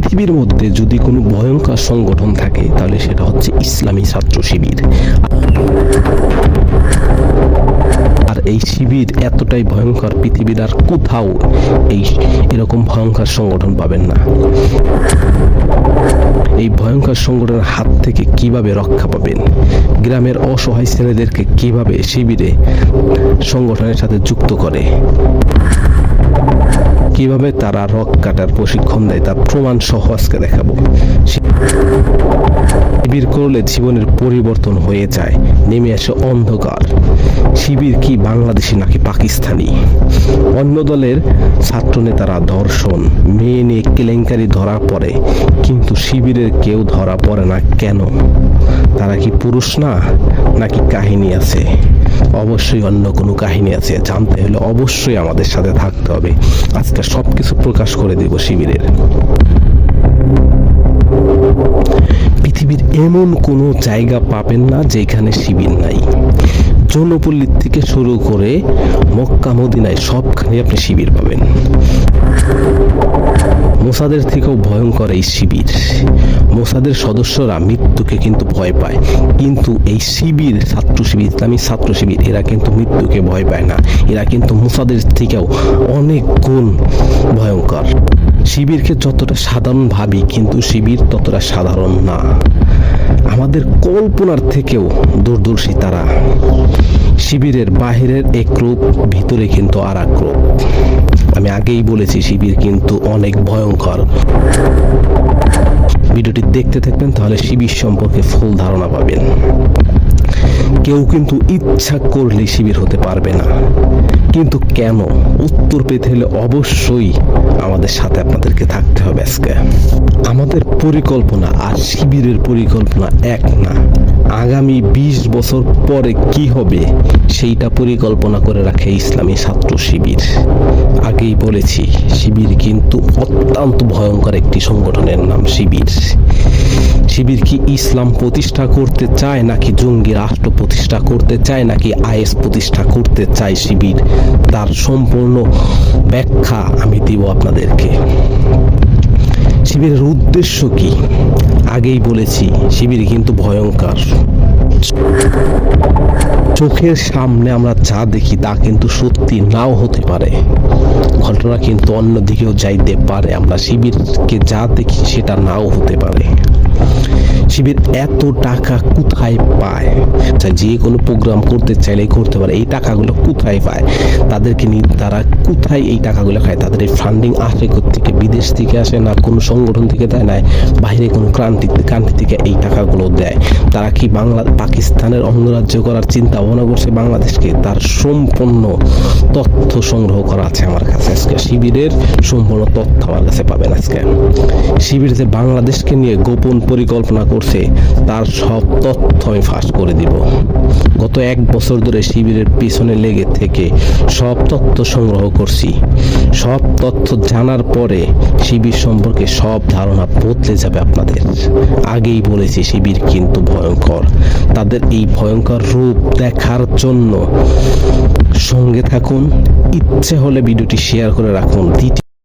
পৃথিবীর মধ্যে যদি কোনো ভয়ঙ্কর সংগঠন থাকে, তাহলে সেটা হচ্ছে ইসলামী ছাত্র শিবির। আর এই শিবির এতটাই ভয়ঙ্কর পৃথিবীর আর কোথাও এই এরকম ভয়ঙ্কর সংগঠন পাবেন না। এই ভয়ঙ্কর সংগঠনের হাত থেকে কীভাবে রক্ষা পাবেন? গ্রামের অসহায় ছেলেদেরকে কীভাবে শিবিরে সংগঠনের সাথে যুক্ত করে? কীভাবে তারা রক কাটার প্রশিক্ষণ দেয় তার প্রমাণ সহ আজকে দেখাবো। শিবির করলে জীবনের পরিবর্তন হয়ে যায়, নেমে আসে অন্ধকার। শিবির কি বাংলাদেশি নাকি পাকিস্তানি? অন্য দলের ছাত্র নেতারা ধর্ষণ, মেয়ে নিয়ে কেলেঙ্কারি ধরা পড়ে কিন্তু শিবিরের কেউ ধরা পড়ে না কেন? তারা কি পুরুষ না, নাকি কাহিনী আছে? অবশ্যই অন্য কোনো কাহিনী আছে, জানতে হলে অবশ্যই আমাদের সাথে থাকতে হবে। আজকে সবকিছু প্রকাশ করে দেব শিবিরের। পৃথিবীর এমন কোনো জায়গা পাবেন না যেখানে শিবির নাই। জনপল্লীর থেকে শুরু করে মক্কা, মদিনায় সবখানে আপনি শিবির পাবেন। মোসাদের থেকেও ভয়ঙ্কর এই শিবির। মোসাদের সদস্যরা মৃত্যুকে কিন্তু ভয় পায়। কিন্তু এই শিবির, ছাত্র শিবির, ইসলামী ছাত্র শিবির, এরা কিন্তু মৃত্যুকে ভয় পায় না। এরা কিন্তু মোসাদের থেকেও অনেক গুণ ভয়ঙ্কর। শিবিরকে যতটা সাধারণ ভাবি, কিন্তু শিবির ততটা সাধারণ না। আমাদের কল্পনার থেকেও দূরদর্শী তারা। শিবিরের বাহিরের এক রূপ, ভিতরে কিন্তু আর এক রূপ। আমি আগেই বলেছি, শিবির কিন্তু অনেক ভয়ঙ্কর। ভিডিওটি দেখতে থাকবেন তাহলে শিবির সম্পর্কে ফুল ধারণা পাবেন। কেউ কিন্তু ইচ্ছা করলে শিবির হতে পারবে না। কিন্তু কেন? উত্তর পেতে হলে অবশ্যই আমাদের সাথে আপনাদেরকে থাকতে হবে আজকে। আমাদের পরিকল্পনা আর শিবিরের পরিকল্পনা এক না। আগামী ২০ বছর পরে কি হবে, সেইটা পরিকল্পনা করে রাখে ইসলামী ছাত্র শিবির। আগেই বলেছি, শিবির কিন্তু অত্যন্ত ভয়ঙ্কর একটি সংগঠনের নাম শিবির। শিবির কি ইসলাম প্রতিষ্ঠা করতে চায় নাকি জঙ্গি রাষ্ট্র প্রতিষ্ঠা করতে চায় নাকি আইএস প্রতিষ্ঠা করতে চায় শিবির? তার সম্পূর্ণ ব্যাখ্যা আমি দিব আপনাদেরকে। শিবিরের উদ্দেশ্য কি? আগেই বলেছি, শিবির কিন্তু ভয়ঙ্কর। চোখের সামনে আমরা যা দেখি তা কিন্তু সত্যি নাও হতে পারে। ঘটনা কিন্তু অন্যদিকেও যাইতে পারে। আমরা শিবিরকে যা দেখি সেটা নাও হতে পারে। শিবির এত টাকা কোথায় পায়? যে কোনো প্রোগ্রাম করতে চাইলে করতে পারে। এই টাকাগুলো কোথায় পায়? তাদেরকে নিয়ে তারা কোথায় এই টাকাগুলো খায়? তাদের এই ফান্ডিং আসে থেকে বিদেশ থেকে আসে না কোনো সংগঠন থেকে দেয় না, বাইরে কোনো ক্রান্তি কান্ট্রি থেকে এই টাকাগুলো দেয়? তারা কি বাংলা, পাকিস্তানের অঙ্গরাজ্য করার চিন্তা ভাবনা করছে? বাংলাদেশকে তার সম্পূর্ণ তথ্য সংগ্রহ করা আছে আমার কাছে আজকে। শিবিরের সম্পূর্ণ তথ্য আমার কাছে পাবেন আজকে। শিবির যে বাংলাদেশকে নিয়ে গোপন পরিকল্পনা করছে তার সব তথ্য আমি ফাঁস করে দিব। গত এক বছর ধরে শিবিরের পিছনে লেগে থেকে সব তথ্য সংগ্রহ করছি। সব তথ্য জানার পরে শিবির সম্পর্কে সব ধারণা বদলে যাবে আপনাদের। আগেই বলেছি, শিবির কিন্তু ভয়ঙ্কর। তাদের এই ভয়ঙ্কর রূপ দেখার জন্য সঙ্গে থাকুন। ইচ্ছে হলে ভিডিওটি শেয়ার করে রাখুন।